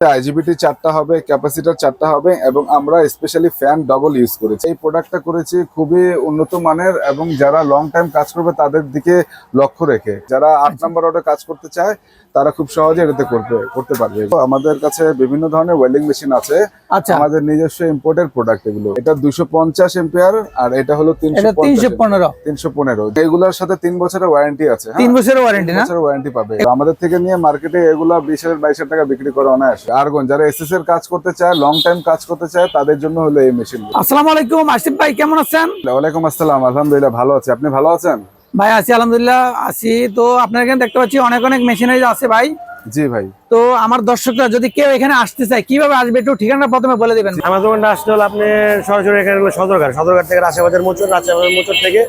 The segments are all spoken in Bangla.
আইজিবিটি চারটা হবে ক্যাপাসিটার চারটা হবে এবং আমরা স্পেশালি ফ্যান ডবল ইউজ করেছি। এই প্রোডাক্টটা করেছি খুবই উন্নত মানের এবং যারা লং টাইম কাজ করবে তাদের দিকে লক্ষ্য রেখে। যারা আট নাম্বার অর্ডার কাজ করতে চায় তারা খুব সহজে এটাতে করতে করতে পারবে। আমাদের কাছে বিভিন্ন ধরনের ওয়েল্ডিং মেশিন আছে। আচ্ছা। আমাদের নিজস্ব ইম্পোর্টের প্রোডাক্ট এগুলো। এটা দুশো পঞ্চাশ এম্পিয়ার আর এটা হলো তিনশো পনেরো। তিনশো পনেরো। এগুলোর সাথে তিন বছরের ওয়ারেন্টি আছে হ্যাঁ? তিন বছরের ওয়ারেন্টি বছরের ওয়ারেন্টি পাবে। আমাদের থেকে নিয়ে মার্কেটে এগুলো বিশ হাজার বাইশ হাজার টাকা বিক্রি করে অনায়াসে। আর্গন যারা এসএস এর কাজ করতে চায় লং টাইম কাজ করতে চায় তাদের জন্য হলো এই মেশিন আসসালামু আলাইকুম আসিফ ভাই কেমন আছেন? ওয়ালাইকুম আসসালাম আলহামদুলিল্লাহ ভালো আছে। আপনি ভালো আছেন? ভাই আছি আলহামদুলিল্লাহ আছি। তো আপনার এখানে দেখতে পাচ্ছি অনেক অনেক মেশিনারি আছে ভাই। জি ভাই। তো আমার দর্শকরা যদি কেউ এখানে আসতে চায় কীভাবে আসবে একটু ঠিকানা প্রথমে বলে দিবেন? আমার দোকানটা আসতে হলো আপনি সরাসরি এখানে হলো সদরঘাট। সদরঘাট থেকে রাশেবাজার মোচর রাশেবাজার মোচর থেকে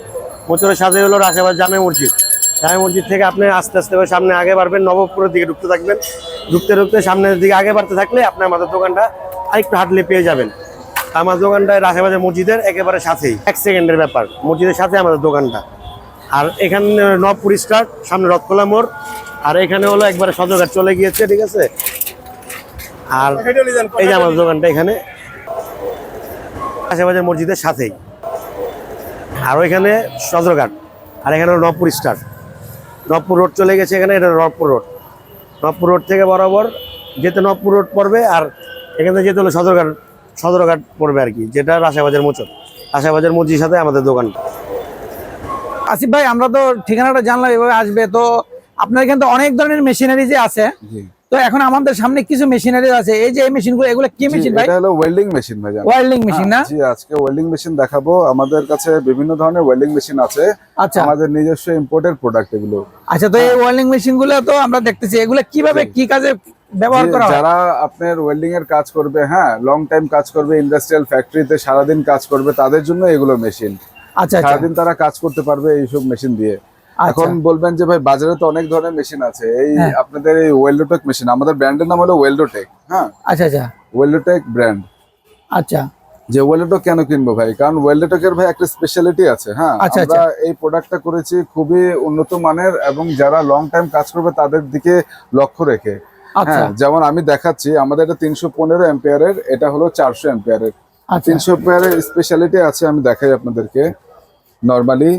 মোচরের সাথে হলো রাশেবাজার জামে মসজিদ। জামে মসজিদ থেকে আপনি আস্তে আস্তে করে সামনে আগে বাড়বেন নবপুরের দিকে ঢুকতে থাকবেন। ঢুকতে ঢুকতে সামনের দিকে আগে বাড়তে থাকলে আপনি আমাদের দোকানটা আরেকটু হাঁটলে পেয়ে যাবেন। আমার দোকানটা রাশেবাজার মসজিদের একেবারে সাথেই এক সেকেন্ডের ব্যাপার। মসজিদের সাথে আমাদের দোকানটা। আর এখানে নবপুর স্টার্ট সামনে রথখোলা মোড়। আর এখানে হলো একবারে সদরঘাট চলে গিয়েছে, ঠিক আছে? আর এই যে আমাদের দোকানটা এখানে। আশেপাশের মসজিদের সাথেই। আর ওইখানে সদরঘাট, আর এখানে হলো নবপুর স্টার। নবপুর রোড চলে গেছে এখানে, এটা নবপুর রোড। নবপুর রোড থেকে বরাবর যেতে নবপুর রোড পড়বে, আর এখান যেতে হলো সদরঘাট সদরঘাট পড়বে আর কি, যেটা রাশাবাজার মোচর। রাশাবাজার মসজিদের সাথে আমাদের দোকানটা। আসিফ ভাই আমরা তো ঠিকানাটা জানলাম এভাবে আসবে। তো আপনার এখানে তো অনেক ধরনের মেশিনারি যে আছে। তো এখন আমাদের সামনে কিছু মেশিনারি আছে। এই যে এই মেশিনগুলো এগুলো কি মেশিন ভাই? এটা হলো ওয়েল্ডিং মেশিন ভাই জান। ওয়ার্ল্ডিং মেশিন না? জি আজকে ওয়েল্ডিং মেশিন দেখাবো। আমাদের কাছে বিভিন্ন ধরনের ওয়েল্ডিং মেশিন আছে। আচ্ছা। আমাদের নিজস্ব ইম্পোর্টের প্রোডাক্ট এগুলো। আচ্ছা তো এই ওয়েল্ডিং মেশিনগুলো তো আমরা দেখতেছি। এগুলো কীভাবে কি কাজে ব্যবহার করা হয়? যারা আপনার ওয়েল্ডিং এর কাজ করবে হ্যাঁ লং টাইম কাজ করবে ইন্ডাস্ট্রিয়াল ফ্যাক্টরিতে সারাদিন কাজ করবে তাদের জন্য এগুলো মেশিন আচ্ছা আচ্ছা। সারাদিন তারা কাজ করতে পারবে এইসব মেশিন দিয়ে। আচ্ছা। এখন বলবেন যে ভাই বাজারে তো অনেক ধরনের মেশিন আছে। এই হ্যাঁ। আপনাদের এই ওয়েল্ডোটেক মেশিন আমাদের ব্র্যান্ডের নাম হলো ওয়েল্ডোটেক হ্যাঁ? আচ্ছা আচ্ছা। ওয়েল্ডোটেক ব্র্যান্ড আচ্ছা। যে ওয়েল্ডোটেক কেন কিনবো ভাই? কারণ ওয়েল্ডোটেকের ভাই একটা স্পেশালিটি আছে হ্যাঁ? আচ্ছা, আমরা এই প্রোডাক্টটা করেছি খুবই উন্নত মানের এবং যারা লং টাইম কাজ করবে তাদের দিকে লক্ষ্য রেখে। আচ্ছা। হ্যাঁ যেমন আমি দেখাচ্ছি আমাদের এটা তিনশো পনেরো এম্পিয়ারের এটা হলো চারশো এম্পিয়ারের তিনশো এম্পিয়ারের স্পেশালিটি আছে আমি দেখাই আপনাদেরকে। নর্মালি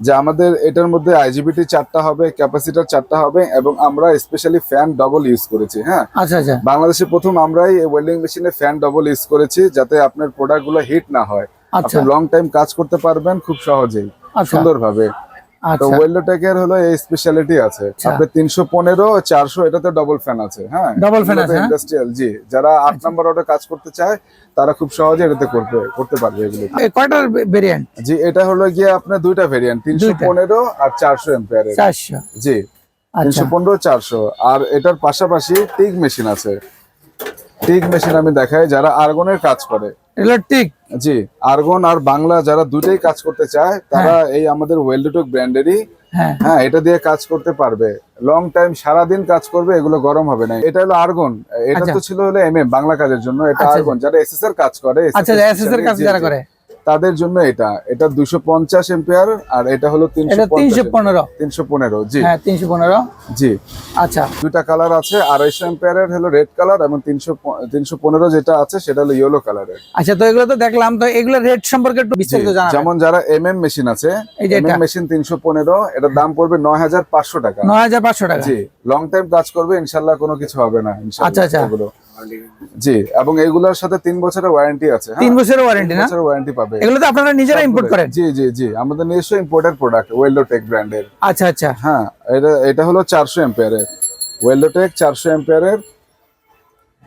যে আমাদের এটার মধ্যে আইজিবিটি চারটা হবে ক্যাপাসিটার চারটা হবে এবং আমরা স্পেশালি ফ্যান ডবল ইউজ করেছি হ্যাঁ? আচ্ছা আচ্ছা। বাংলাদেশে প্রথম আমরাই এই ওয়েল্ডিং মেশিনে ফ্যান ডবল ইউজ করেছি যাতে আপনার প্রোডাক্টগুলো হিট না হয়। আচ্ছা। আপনি লং টাইম কাজ করতে পারবেন খুব সহজেই সুন্দরভাবে। তো আচ্ছা। ওয়েল্ডোটেকের হলো এই স্পেশালিটি আছে। আচ্ছা। আপনার তিনশো পনেরো চারশো এটাতে ডবল ফ্যান আছে হ্যাঁ? Double fan আছে, হ্যাঁ? ইন্ডাস্ট্রিয়াল জি। যারা আট নাম্বার অর্ডে কাজ করতে চায় তারা খুব সহজে এটাতে করতে করতে পারবে এগুলো। কয়টার ভেরিয়েন্ট জি এটা হলো গিয়ে আপনার দুইটা ভেরিয়েন্ট তিনশো পনেরো আর চারশো এম্পিয়ারের চারশো। জি আচ্ছা। তিনশো পনেরো চারশো। আর এটার পাশাপাশি টিক মেশিন আছে। টিক মেশিন আমি দেখাই যারা আর্গনের কাজ করে। ঠিক জি আর্গন আর বাংলা যারা দুটোই কাজ করতে চায় তারা এই আমাদের ওয়েল্ডোটক ব্র্যান্ডেরই হ্যাঁ। হ্যাঁ এটা দিয়ে কাজ করতে পারবে। লং টাইম সারাদিন কাজ করবে এগুলো গরম হবে না। এটা হলো আর্গন এটা আচ্ছা। তো ছিল হলো এম বাংলা কাজের জন্য। এটা আচ্ছা, আর্গন যারা এসএসআর কাজ করে আচ্ছা এসএসআর কাজ যারা করে। তাদের জন্য এটা এটা দুশো পঞ্চাশ এম্পিয়ার আর এটা হলো তিনশো পনেরো। তিনশো পনেরো জি। হ্যাঁ তিনশো পনেরো। জি। আচ্ছা। দুটা কালার আছে আড়াইশো এম্পিয়ারের হলো রেড কালার এবং তিনশো তিনশো পনেরো যেটা আছে সেটা হলো ইয়েলো কালারের আচ্ছা তো এগুলো তো দেখলাম তো এগুলো রেট সম্পর্কে একটু বিস্তারিত জানা যেমন যারা এম এম মেশিন আছে এম এম মেশিন তিনশো পনেরো এটার দাম পড়বে নয় হাজার পাঁচশো টাকা। নয় হাজার পাঁচশো টাকা। জি লং টাইম কাজ করবে ইনশাল্লাহ কোনো কিছু হবে না আচ্ছা, আচ্ছা। জি এবং এগুলোর সাথে তিন বছরের ওয়ারেন্টি আছে হ্যাঁ? তিন বছরের ওয়ারেন্টি না? বছরের ওয়ারেন্টি পাবে। এগুলো তো আপনারা নিজেরা ইম্পোর্ট করেন? জি জি জি আমাদের নিজস্ব ইম্পোর্টেড প্রোডাক্ট ওয়েল্ডোটেক ব্র্যান্ডের আচ্ছা আচ্ছা। হ্যাঁ এটা এটা হলো চারশো এম্পিয়ারের ওয়েল্ডোটেক চারশো এম্পিয়ারের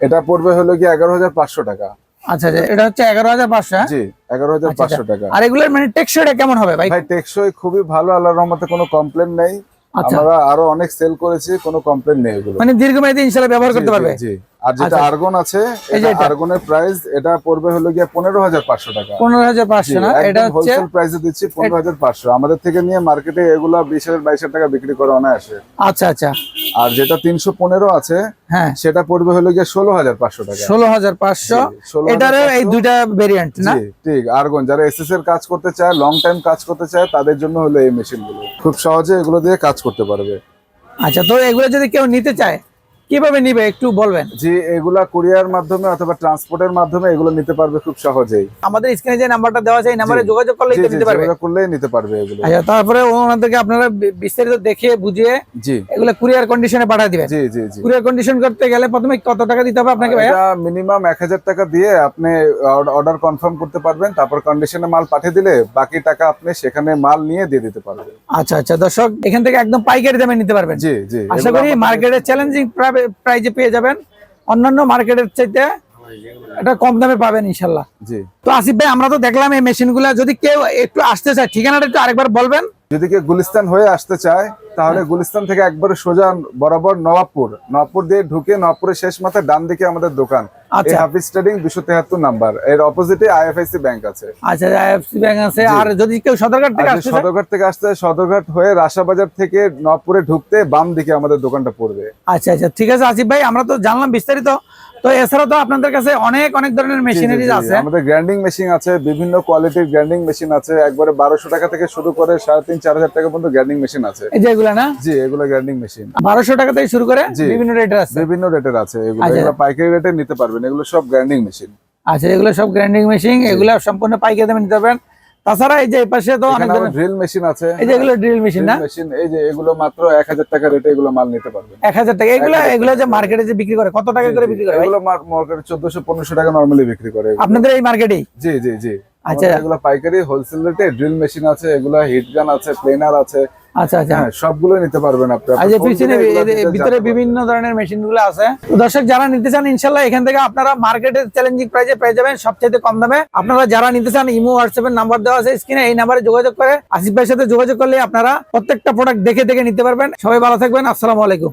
এটা পড়বে হলো কি এগারো হাজার পাঁচশো টাকা। আচ্ছা আচ্ছা এটা হচ্ছে এগারো হাজার পাঁচশো হ্যাঁ? জি এগারো হাজার আচ্ছা, পাঁচশো টাকা। আর এগুলোর মানে টেক্সচারটা কেমন হবে ভাই? ভাই টেকসই খুবই ভালো আল্লাহর রহমতে কোনো কমপ্লেন নেই। আচ্ছা। আমরা আরও অনেক সেল করেছি কোনো কমপ্লেন নেই এগুলো মানে দীর্ঘমেয়াদী ইনশাল্লাহ ব্যবহার করতে পারবে? জি, জি। আর যেটা আচ্ছা। আর্গন আছে এই যে এটা এটা। আর্গনের প্রাইস এটা পড়বে হলো গিয়ে পনেরো হাজার পাঁচশো টাকা। পনেরো হাজার পাঁচশো না? এটা হচ্ছে হোলসেল প্রাইসে দিচ্ছি পনেরো হাজার পাঁচশো। আমাদের থেকে নিয়ে মার্কেটে এগুলা বিশ হাজার বাইশ হাজার টাকা বিক্রি করে অনায়াসে। আচ্ছা আচ্ছা। আর যেটা তিনশো পনেরো আছে হ্যাঁ। সেটা পড়বে হলো গিয়ে ষোলো হাজার পাঁচশো টাকা। ষোলো হাজার পাঁচশো? জি, 16,500 এটারও এই দুইটা ভেরিয়েন্ট না? ঠিক। আর্গন যারা এসএস এর কাজ করতে চায় লং টাইম কাজ করতে চায় তাদের জন্য হলো এই মেশিনগুলো। খুব সহজে এগুলো দিয়ে কাজ করতে পারবে। আচ্ছা তো এগুলো যদি কেউ নিতে চায় কীভাবে নিবে একটু বলবেন? জি এগুলা কুরিয়ার মাধ্যমে অথবা ট্রান্সপোর্টের মাধ্যমে এগুলো নিতে পারবে খুব সহজেই। আমাদের স্ক্রিনে যে নাম্বারটা দেওয়া আছে এই নাম্বারে। যোগাযোগ করলেই জি নিতে পারবে। যোগাযোগ করলেই নিতে পারবে এগুলো। আচ্ছা তারপরে ওনাদেরকে আপনারা বিস্তারিত দেখিয়ে বুঝিয়ে জি। এগুলো কুরিয়ার কন্ডিশনে পাঠিয়ে দিবেন। জি জি জি। কুরিয়ার কন্ডিশন করতে গেলে প্রথমে কত টাকা দিতে হবে আপনাকে ভাইয়া? এটা মিনিমাম এক হাজার টাকা দিয়ে আপনি অর্ডার কনফার্ম করতে পারবেন তারপর কন্ডিশনে মাল পাঠিয়ে দিলে বাকি টাকা আপনি সেখানে মাল নিয়ে দিয়ে দিতে পারবেন। আচ্ছা আচ্ছা দর্শক এখান থেকে একদম পাইকারি দামে নিতে পারবেন। জি জি আশা করি মার্কেটে চ্যালেঞ্জিং প্রাইজে পেয়ে যাবেন। অন্যান্য মার্কেটের চাইতে এটা কম দামে পাবেন ইনশাল্লাহ। তো আসিফ ভাই আমরা তো দেখলাম এই মেশিনগুলো যদি কেউ একটু আসতে চায় ঠিকানাটা একটু আরেকবার বলবেন। যদি কেউ গুলিস্তান হয়ে আসতে চায় তাহলে গুলিস্তান থেকে একবারে সোজা বরাবর নবাবপুর নবাবপুর দিয়ে ঢুকে নবাবপুরের শেষ মাথায় ডান দিকে আমাদের দোকান। আচ্ছা। এই হাফিজ ট্রেডিং দুশো তেহাত্তর নাম্বার। এর অপোজিটে আইএফআইসি ব্যাংক আছে। আচ্ছা আইএফসি ব্যাংক আছে। আর যদি কেউ সদরঘাট থেকে আর সদরঘাট থেকে আসতে সদরঘাট হয়ে রাশাবাজার থেকে নবপুরে ঢুকতে বাম দিকে আমাদের দোকানটা পড়বে। আচ্ছা আচ্ছা ঠিক আছে আসিফ ভাই আমরা তো জানলাম বিস্তারিত। তো এছাড়া তো আপনাদের কাছে অনেক অনেক ধরনের। আছে। আমাদের মেশিন আছে বিভিন্ন কোয়ালিটির গ্রাইন্ডিং মেশিন আছে। একবারে বারোশো টাকা থেকে শুরু করে সাড়ে তিন চার হাজার টাকা পর্যন্ত গ্রাইন্ডিং মেশিন আছে। এই যে এগুলা না? জি এগুলো গ্রাইন্ডিং মেশিন বারোশো টাকা থেকে শুরু করে বিভিন্ন রেটের আছে। বিভিন্ন রেটের আছে। এগুলো আচ্ছা। পাইকারি রেটে নিতে পারবেন। এগুলো সব গ্রাইন্ডিং মেশিন আচ্ছা এগুলো সব গ্রাইন্ডিং মেশিন এগুলো সম্পূর্ণ পাইকারি দামে নিতে পারবেন। তাছাড়া এই যে পাশে তো অনেক ড্রিল মেশিন আছে। এই যে এগুলো ড্রিল মেশিন না? মেশিন এই যে এগুলো মাত্র এক হাজার টাকা রেটে এগুলো মাল নিতে পারবেন। এক হাজার টাকা। এগুলো 1000 এগুলো যে মার্কেটে যে বিক্রি করে কত টাকা করে বিক্রি করে এগুলো মার্কেটে টাকা নর্মালি বিক্রি করে আপনাদের এই মার্কেটেই জি জি জি। আচ্ছা। এগুলো পাইকারি হোলসেল রেটে ড্রিল মেশিন আছে এগুলো হিট গান আছে প্লেনার আছে। আচ্ছা আচ্ছা। হ্যাঁ সবগুলো নিতে পারবেন আপনি। আর আপনি যে phone পিছনে দিলে এগুলোর এদের details ভিতরে বিভিন্ন ধরনের মেশিন আছে। দর্শক যারা নিতে চান ইনশাল্লাহ এখান থেকে আপনারা মার্কেটের চ্যালেঞ্জিং পেয়ে যাবেন সবচেয়ে কম দামে। আপনারা যারা নিতে চান ইমো হোয়াটসঅ্যাপ এর নাম্বার দেওয়া আছে স্ক্রিনে এই নাম্বারে যোগাযোগ করে আসিফ ভাইয়ের সাথে যোগাযোগ করলে আপনারা প্রত্যেকটা প্রোডাক্ট দেখে দেখে নিতে পারবেন। সবাই ভালো থাকবেন। আসসালামু আলাইকুম।